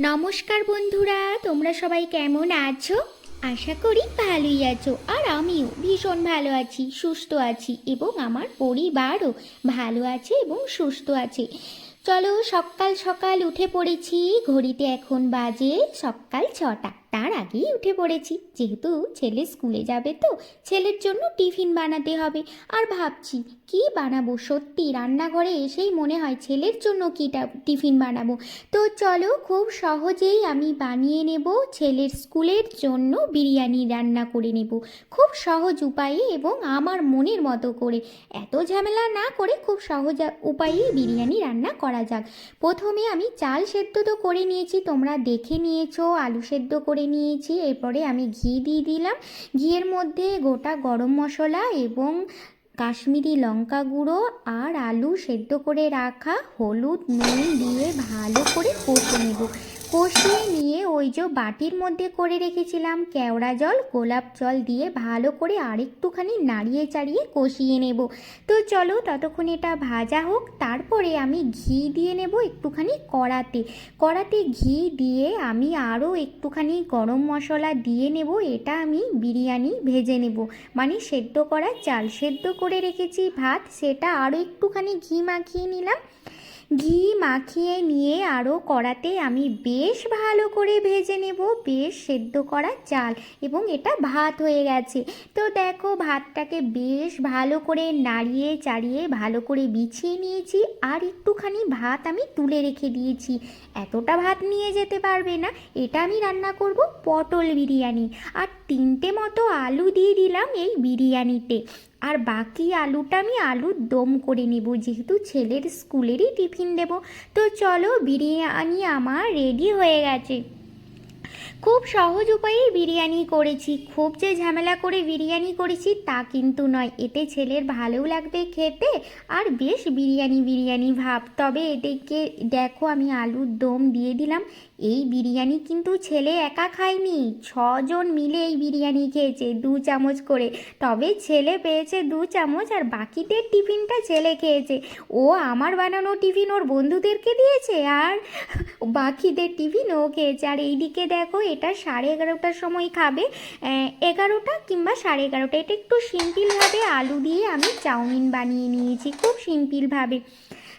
নমস্কার বন্ধুরা, তোমরা সবাই কেমন আছো? আশা করি ভালোই আছো। আর আমিও ভীষণ ভালো আছি, সুস্থ আছি এবং আমার পরিবারও ভালো আছে এবং সুস্থ আছে। চলো সকাল সকাল উঠে পড়েছি, ঘড়িতে এখন বাজে সকাল ছটা। তার আগেই উঠে পড়েছি। যেহেতু ছেলে স্কুলে যাবে তো, ছেলের জন্য টিফিন বানাতে হবে। আর ভাবছি, কি বানাবো? সত্যি রান্নাঘরে এসেই মনে হয় ছেলের জন্য কীটা টিফিন বানাবো? তো চলো খুব সহজেই আমি বানিয়ে নেব ছেলের স্কুলের জন্য বিরিয়ানি রান্না করে নেব। খুব সহজ উপায়ে এবং আমার মনের মতো করে। এত ঝামেলা না করে খুব সহজ উপায়ে বিরিয়ানি রান্না করা যাক। প্রথমে আমি চাল সেদ্ধ তো করে নিয়েছি, তোমরা দেখে নিয়েছো, আলু সেদ্ধ করে নিয়েছি, এরপরে আমি ঘি দিয়ে দিলাম। ঘিয়ের মধ্যে গোটা গরম মশলা এবং কাশ্মীরি লঙ্কা গুঁড়ো আর আলু সেদ্ধ করে রাখা হলুদ নুন দিয়ে ভালো করে কষে নেব। কষিয়ে নিয়ে ওই যে বাটির মধ্যে করে রেখেছিলাম কেওড়া জল, গোলাপ জল দিয়ে ভালো করে আরেকটুখানি নাড়িয়ে চাড়িয়ে কষিয়ে নেব। তো চলো ততক্ষণ এটা ভাজা হোক, তারপরে আমি ঘি দিয়ে নেব একটুখানি কড়াতে। কড়াতে ঘি দিয়ে আমি আরও একটুখানি গরম মশলা দিয়ে নেব, এটা আমি বিরিয়ানি ভেজে নেব। মানে সেদ্ধ করা চাল সেদ্ধ করে রেখেছি ভাত, সেটা আরও একটুখানি ঘি মাখিয়ে নিলাম। ঘি মাখিয়ে নিয়ে আরও কড়াতে আমি বেশ ভালো করে ভেজে নেব, বেশ সেদ্ধ করা চাল এবং এটা ভাত হয়ে গেছে। তো দেখো ভাতটাকে বেশ ভালো করে নাড়িয়ে চাড়িয়ে ভালো করে বিছিয়ে নিয়েছি আর একটুখানি ভাত আমি তুলে রেখে দিয়েছি। এতটা ভাত নিয়ে যেতে পারবে না, এটা আমি রান্না করব পটল বিরিয়ানি। আর তিনটে মতো আলু দিয়ে দিলাম এই বিরিয়ানিতে। আর বাকি আলুটা আমি আলুর দম করে নেব, যেহেতু ছেলের স্কুলেরই টিফিন দেব। তো চলো বিরিয়ানি আমার রেডি হয়ে গেছে। খুব সহজ উপায়ে বিরিয়ানি করেছি। খুব যে ঝামেলা করে বিরিয়ানি করেছি তা কিন্তু নয়। এতে ছেলের ভালোও লাগবে খেতে আর বেশ বিরিয়ানি বিরিয়ানি ভাব। তবে এদিকে দেখো আমি আলুর দম দিয়ে দিলাম। এই বিরিয়ানি কিন্তু ছেলে একা খায়নি। ছজন মিলে এই বিরিয়ানি খেয়েছে দু চামচ করে। তবে ছেলে পেয়েছে দু চামচ আর বাকিদের টিফিনটা ছেলে খেয়েছে। ও আমার বানানো টিফিন ওর বন্ধুদেরকে দিয়েছে আর বাকিদের টিফিন ও খেয়েছে। আর এইদিকে দেখো এটা সাড়ে এগারোটার সময় খাবে এগারোটা কিংবা সাড়ে এগারোটা। এটা একটু সিম্পিলভাবে আলু দিয়ে আমি চাউমিন বানিয়ে নিয়েছি, খুব সিম্পলভাবে।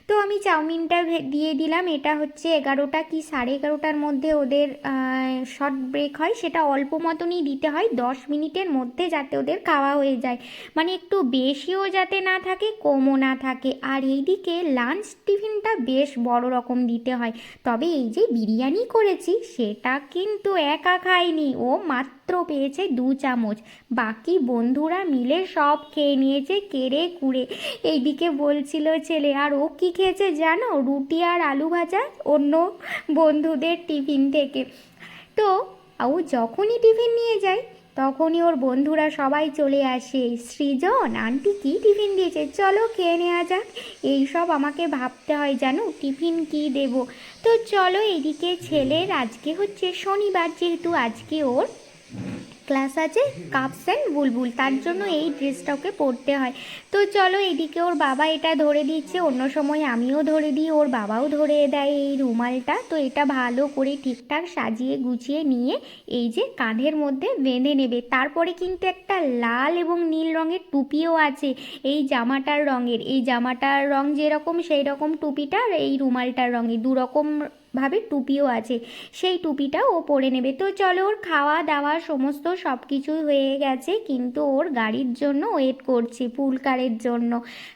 তো আমি চাউমিনটা দিয়ে দিলাম। এটা হচ্ছে এগারোটা কি সাড়ে এগারোটার মধ্যে ওদের শর্ট ব্রেক হয়। সেটা অল্প মতনই দিতে হয়। দশ মিনিটের মধ্যে যাতে ওদের খাওয়া হয়ে যায়। মানে একটু বেশিও যাতে না থাকে, কমও না থাকে। আর এইদিকে লাঞ্চ টিফিনটা বেশ বড় রকম দিতে হয়। তবে এই যে বিরিয়ানি করেছি, সেটা কিন্তু একা খায়নি ও মাত্র পেয়েছে দু চামচ। বাকি বন্ধুরা মিলে সব খেয়ে নিয়েছে কেড়ে কুড়ে। এইদিকে বলছিল ছেলে, আর ও কি খেয়েছে জানো? রুটি আর আলু ভাজা? অন্য বন্ধুদের টিফিন থেকে। তো ও যখনই টিফিন নিয়ে যায়, তখনই ওর বন্ধুরা সবাই চলে আসে। সৃজন, আন্টি কি টিফিন দিয়েছে? চলো খেয়ে নেওয়া যাক। এইসব আমাকে ভাবতে হয় জানো, টিফিন কি দেব? তো চলো এদিকে ছেলের, আজকে হচ্ছে শনিবার যেহেতু আজকে ওর ক্লাস আছে, কাপস অ্যান্ড বুলবুল। তার জন্য এই ড্রেসটা ওকে পরতে হয়। তো চলো এদিকে ওর বাবা এটা ধরে দিচ্ছে, অন্য সময় আমিও ধরে দিই, ওর বাবাও ধরে দেয় এই রুমালটা। তো এটা ভালো করে ঠিকঠাক সাজিয়ে গুছিয়ে নিয়ে এই যে কাঁধের মধ্যে বেঁধে নেবে। তারপরে কিন্তু একটা লাল এবং নীল রঙের টুপিও আছে এই জামাটার রঙের। এই জামাটার রং যেরকম সেই রকম টুপিটার, এই রুমালটার রঙে দু রকম ভাবে টুপিও আছে। সেই টুপিটা ও পরে নেবে। তো চলো ওর খাওয়া দাওয়া সমস্ত সব কিছুই হয়ে গেছে, কিন্তু ওর গাড়ির জন্য ওয়েট করছে পুলকারের জন্য।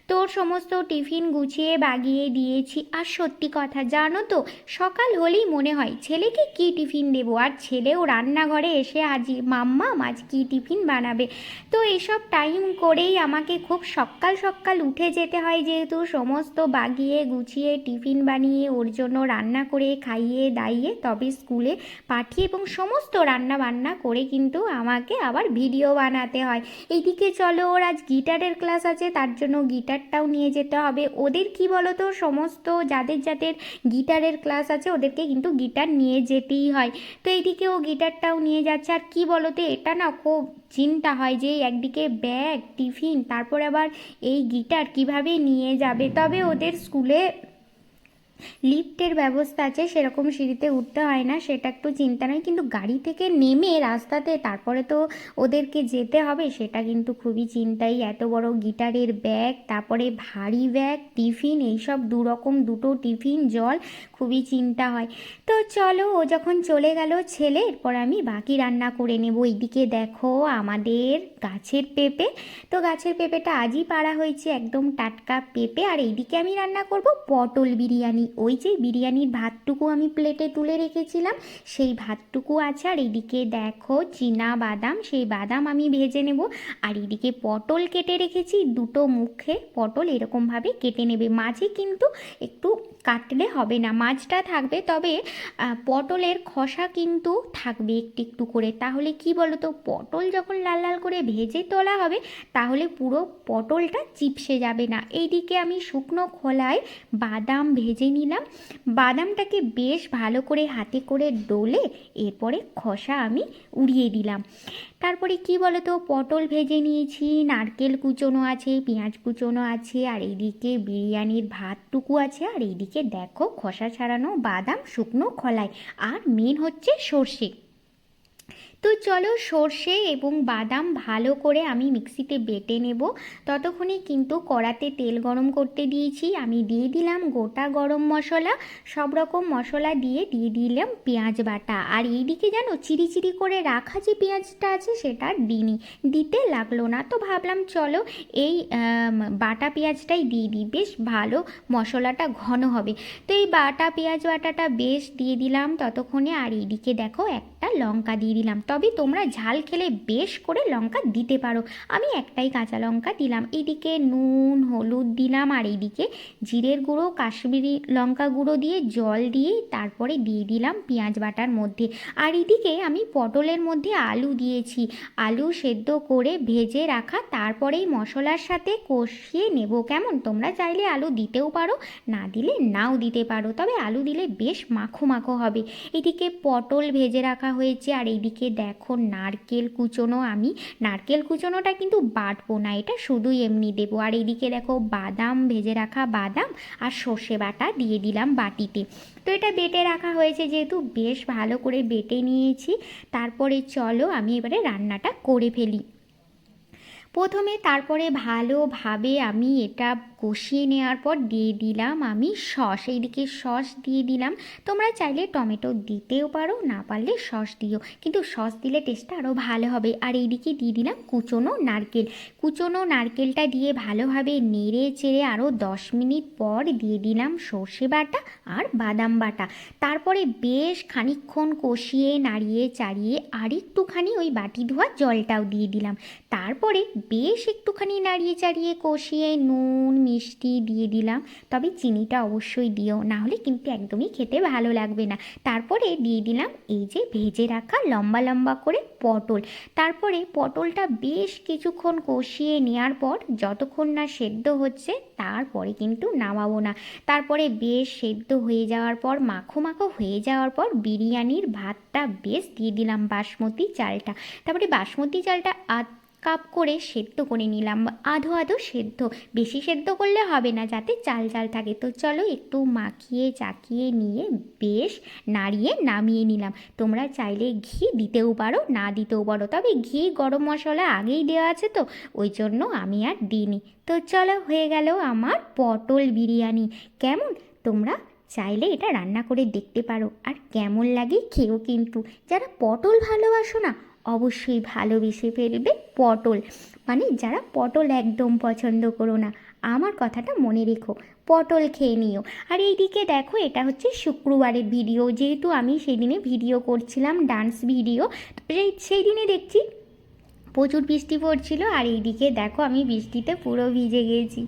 তো ওর সমস্ত টিফিন গুছিয়ে বাগিয়ে দিয়েছি। আর সত্যি কথা, জানো তো, সকাল হলেই মনে হয়, ছেলেকে কি টিফিন দেবো? আর ছেলেও রান্নাঘরে এসে আজই মাম্মা আজ কী টিফিন বানাবে? তো এসব টাইম করেই আমাকে খুব সকাল সকাল উঠে যেতে হয়, যেহেতু সমস্ত বাগিয়ে গুছিয়ে টিফিন বানিয়ে ওর জন্য রান্না করে খাইয়ে দাইয়ে তবে স্কুলে পাঠিয়ে এবং সমস্ত রান্না বান্না করে কিন্তু আমাকে আবার ভিডিও বানাতে হয়। এইদিকে চলো, ওর আজ গিটারের ক্লাস আছে, তার জন্য গিটারটাও নিয়ে যেতে হবে। ওদের কি বলো তো সমস্ত যাদের যাদের গিটারের ক্লাস আছে, ওদেরকে কিন্তু গিটার নিয়ে যেতেই হয়। তো এইদিকে ও গিটারটাও নিয়ে যাচ্ছে, আর কি বলো তো এটা না খুব চিন্তা হয় যে একদিকে ব্যাগ, টিফিন, তারপর আবার এই গিটার কীভাবে নিয়ে যাবে। তবে ওদের স্কুলে লিফটের ব্যবস্থা আছে, সেরকম সিঁড়িতে উঠতে হয় না, সেটা একটু চিন্তা নয় কিন্তু গাড়ি থেকে নেমে রাস্তাতে তারপরে তো ওদেরকে যেতে হবে, সেটা কিন্তু খুবই চিন্তাই। এত বড় গিটারের ব্যাগ, তারপরে ভারী ব্যাগ, টিফিন, এইসব দু রকম দুটো টিফিন, জল, খুবই চিন্তা হয়। তো চলো, ও যখন চলে গেল ছেলে, এরপর আমি বাকি রান্না করে নেব। এইদিকে দেখো আমাদের গাছের পেঁপে। তো গাছের পেঁপেটা আজই পাড়া হয়েছে একদম টাটকা পেঁপে, আর এইদিকে আমি রান্না করব পটল বিরিয়ানি। ওই যে বিরিয়ানির ভাতটুকু আমি প্লেটে তুলে রেখেছিলাম, সেই ভাতটুকু আছে আর এদিকে দেখো চীনা বাদাম, সেই বাদাম আমি ভেজে নেব। আর এদিকে পটল কেটে রেখেছি, দুটো মুখে পটল এরকমভাবে কেটে নেবে। মাঝে কিন্তু একটু কাটলে হবে না মাছটা থাকবে, তবে পটলের খোসা কিন্তু থাকবে একটু একটু করে। তাহলে কি বলো তো পটল যখন লাল লাল করে ভেজে তোলা হবে, তাহলে পুরো পটলটা চিপসে যাবে না। এইদিকে আমি শুকনো খোলায় বাদাম ভেজে নিলাম। বাদামটাকে বেশ ভালো করে হাতে করে ডলে এরপরে খসা আমি উড়িয়ে দিলাম। তারপরে কি বলো তো পটল ভেজে নিয়েছি, নারকেল কুচোনো আছে, পেঁয়াজ কুচোনো আছে, আর এইদিকে বিরিয়ানির ভাতটুকু আছে, আর এইদিকে দেখো খসা ছাড়ানো বাদাম শুকনো খোলায়। আর মেন হচ্ছে সর্ষে। তো চলো সর্ষে এবং বাদাম ভালো করে আমি মিক্সিতে বেটে নেব। ততক্ষণে কিন্তু কড়াতে তেল গরম করতে দিয়েছি। আমি দিয়ে দিলাম গোটা গরম মশলা। সব রকম মশলা দিয়ে দিয়ে দিলাম পেঁয়াজ বাটা। আর এইদিকে জানো চিরি চিরি করে রাখা যে পেঁয়াজটা আছে সেটা দিইনি। দিতে লাগল না। তো ভাবলাম চলো এই বাটা পেঁয়াজটাই দিয়ে দিই। বেশ ভালো মশলাটা ঘন হবে। তো এই বাটা, পেঁয়াজ বাটাটা বেশ দিয়ে দিলাম। ততক্ষণে আর এইদিকে দেখো একটা লঙ্কা দিয়ে দিলাম। তবে তোমরা ঝাল খেলে বেশ করে লঙ্কা দিতে পারো। আমি একটাই কাঁচা লঙ্কা দিলাম। এইদিকে নুন, হলুদ দিলাম আর এইদিকে জিরের গুঁড়ো, কাশ্মীরি লঙ্কা গুঁড়ো দিয়ে জল দিয়ে তারপরে দিয়ে দিলাম পেঁয়াজ বাটার মধ্যে। আর এদিকে আমি পটলের মধ্যে আলু দিয়েছি। আলু সেদ্ধ করে ভেজে রাখা, তারপরেই মশলার সাথে কষিয়ে নেব। কেমন? তোমরা চাইলে আলু দিতেও পারো, না দিলে নাও দিতে পারো। তবে আলু দিলে বেশ মাখো মাখো হবে। এদিকে পটল ভেজে রাখা হয়েছে আর এইদিকে দেখো, নারকেল কুচোনো আমি। নারকেল কুচোনোটা কিন্তু বাটবো না, এটা শুধুই এমনি দেবো। আর এদিকে দেখো, বাদাম, ভেজে রাখা বাদাম আর সর্ষে বাটা দিয়ে দিলাম বাটিতে। তো এটা বেটে রাখা হয়েছে যেহেতু, বেশ ভালো করে বেটে নিয়েছি। তারপরে চলো আমি এবারে রান্নাটা করে ফেলি। প্রথমে তারপরে ভালোভাবে আমি এটা কষিয়ে নেওয়ার পর দিয়ে দিলাম আমি সস। এইদিকে সস দিয়ে দিলাম। তোমরা চাইলে টমেটো দিতেও পারো, না পারলে সস দিও। কিন্তু সস দিলে টেস্টটা আরও ভালো হবে। আর এইদিকে দিয়ে দিলাম কুচোনো নারকেল। কুচোনো নারকেলটা দিয়ে ভালোভাবে নেড়ে চেড়ে আরও দশ মিনিট পর দিয়ে দিলাম সর্ষে বাটা আর বাদাম বাটা। তারপরে বেশ খানিকক্ষণ কষিয়ে, নাড়িয়ে, চাড়িয়ে আর একটুখানি ওই বাটি ধোয়া জলটাও দিয়ে দিলাম। তারপরে বেশ একটুখানি নাড়িয়ে চাড়িয়ে কষিয়ে নুন, মিষ্টি দিয়ে দিলাম। তবে চিনিটা অবশ্যই দিও, না হলে কিন্তু একদমই খেতে ভালো লাগবে না। তারপরে দিয়ে দিলাম এই যে ভেজে রাখা লম্বা লম্বা করে পটল। তারপরে পটলটা বেশ কিছুক্ষণ কষিয়ে নেওয়ার পর যতক্ষণ না সেদ্ধ হচ্ছে তারপরে কিন্তু নামাবো না। তারপরে বেশ সেদ্ধ হয়ে যাওয়ার পর, মাখো মাখো হয়ে যাওয়ার পর বিরিয়ানির ভাতটা বেশ দিয়ে দিলাম বাসমতি চালটা। তারপরে বাসমতি চালটা কাপ করে সেদ্ধ করে নিলাম। আধো আধো সেদ্ধ। বেশি সেদ্ধ করলে হবে না, যাতে চাল চাল থাকে। তো চলো একটু মাখিয়ে চাকিয়ে নিয়ে বেশ নাড়িয়ে নামিয়ে নিলাম। তোমরা চাইলে ঘি দিতেও পারো, না দিতেও পারো। তবে ঘি গরম মশলা আগেই দেওয়া আছে তো, ওই জন্য আমি আর দিইনি। তো চলো হয়ে গেল আমার পটল বিরিয়ানি। কেমন? তোমরা চাইলে এটা রান্না করে দেখতে পারো। আর কেমন লাগে খেয়েও কিন্তু। যারা পটল ভালোবাসো না অবশ্যই ভালোবেসে ফেলবে পটল। মানে যারা পটল একদম পছন্দ করো না, আমার কথাটা মনে রেখো, পটল খেয়ে নিও। আর এইদিকে দেখো, এটা হচ্ছে শুক্রবারের ভিডিও যেহেতু আমি সেদিনে ভিডিও করছিলাম ডান্স ভিডিও সেই দিনে দেখছি প্রচুর বৃষ্টি পড়ছিল। আর এইদিকে দেখো, আমি বৃষ্টিতে পুরো ভিজে গেছি।